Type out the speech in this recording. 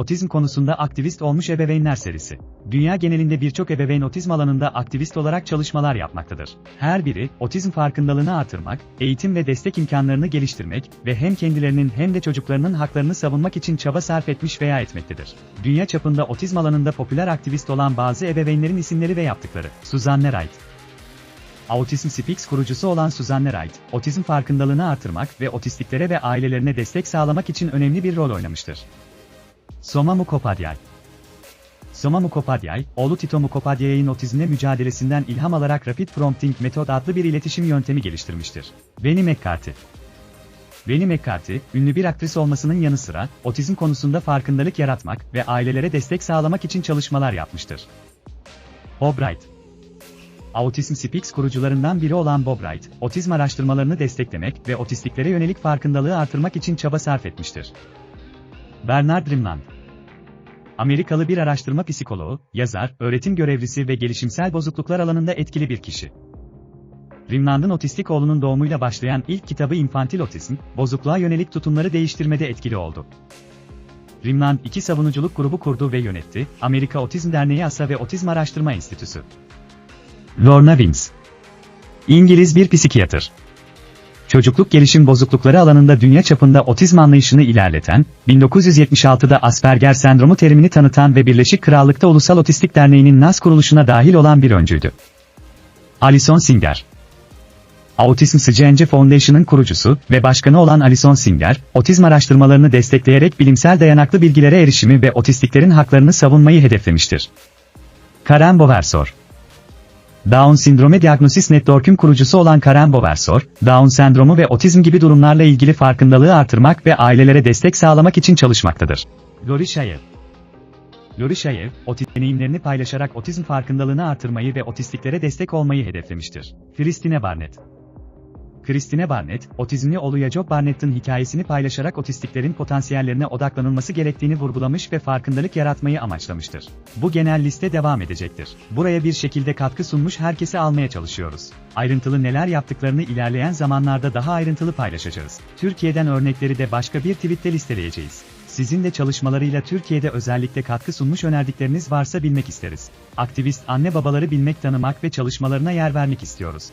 otizm konusunda aktivist olmuş ebeveynler serisi. Dünya genelinde birçok ebeveyn otizm alanında aktivist olarak çalışmalar yapmaktadır. Her biri, otizm farkındalığını artırmak, eğitim ve destek imkanlarını geliştirmek ve hem kendilerinin hem de çocuklarının haklarını savunmak için çaba sarf etmiş veya etmektedir. Dünya çapında otizm alanında popüler aktivist olan bazı ebeveynlerin isimleri ve yaptıkları. Suzanne Wright Autism Speaks kurucusu olan Suzanne Wright, otizm farkındalığını artırmak ve otistiklere ve ailelerine destek sağlamak için önemli bir rol oynamıştır. Soma Mukhopadhyay Soma Mukhopadhyay, oğlu Tito Mukhopadhyay'ın otizmle mücadelesinden ilham alarak Rapid Prompting Method adlı bir iletişim yöntemi geliştirmiştir. Benny McCarthy Benny McCarthy, ünlü bir aktris olmasının yanı sıra, otizm konusunda farkındalık yaratmak ve ailelere destek sağlamak için çalışmalar yapmıştır. Bob Wright Autism Speaks kurucularından biri olan Bob Wright, otizm araştırmalarını desteklemek ve otistiklere yönelik farkındalığı artırmak için çaba sarf etmiştir. Bernard Rimland Amerikalı bir araştırma psikoloğu, yazar, öğretim görevlisi ve gelişimsel bozukluklar alanında etkili bir kişi. Rimland'ın otistik oğlunun doğumuyla başlayan ilk kitabı İnfantil Otizm, bozukluğa yönelik tutumları değiştirmede etkili oldu. Rimland iki savunuculuk grubu kurdu ve yönetti, Amerika Otizm Derneği ASA ve Otizm Araştırma Enstitüsü. Lorna Wins İngiliz bir psikiyatr. Çocukluk gelişim bozuklukları alanında dünya çapında otizm anlayışını ilerleten, 1976'da Asperger sendromu terimini tanıtan ve Birleşik Krallık'ta Ulusal Otistik Derneği'nin NAS kuruluşuna dahil olan bir öncüydü. Alison Singer Autism Science Foundation'ın kurucusu ve başkanı olan Alison Singer, otizm araştırmalarını destekleyerek bilimsel dayanaklı bilgilere erişimi ve otistiklerin haklarını savunmayı hedeflemiştir. Karen Boversor Down Sindrome Diagnosis Network'ün kurucusu olan Karen Boversor, Down sendromu ve otizm gibi durumlarla ilgili farkındalığı artırmak ve ailelere destek sağlamak için çalışmaktadır. Lori Shayev Lori Shayev, otizm deneyimlerini paylaşarak otizm farkındalığını artırmayı ve otistiklere destek olmayı hedeflemiştir. Christine Barnett Christine Barnett, otizmli oğlu Yacob Barnett'ın hikayesini paylaşarak otistiklerin potansiyellerine odaklanılması gerektiğini vurgulamış ve farkındalık yaratmayı amaçlamıştır. Bu genel liste devam edecektir. Buraya bir şekilde katkı sunmuş herkese almaya çalışıyoruz. Ayrıntılı neler yaptıklarını ilerleyen zamanlarda daha ayrıntılı paylaşacağız. Türkiye'den örnekleri de başka bir tweette listeleyeceğiz. Sizin de çalışmalarıyla Türkiye'de özellikle katkı sunmuş önerdikleriniz varsa bilmek isteriz. Aktivist anne babaları bilmek tanımak ve çalışmalarına yer vermek istiyoruz.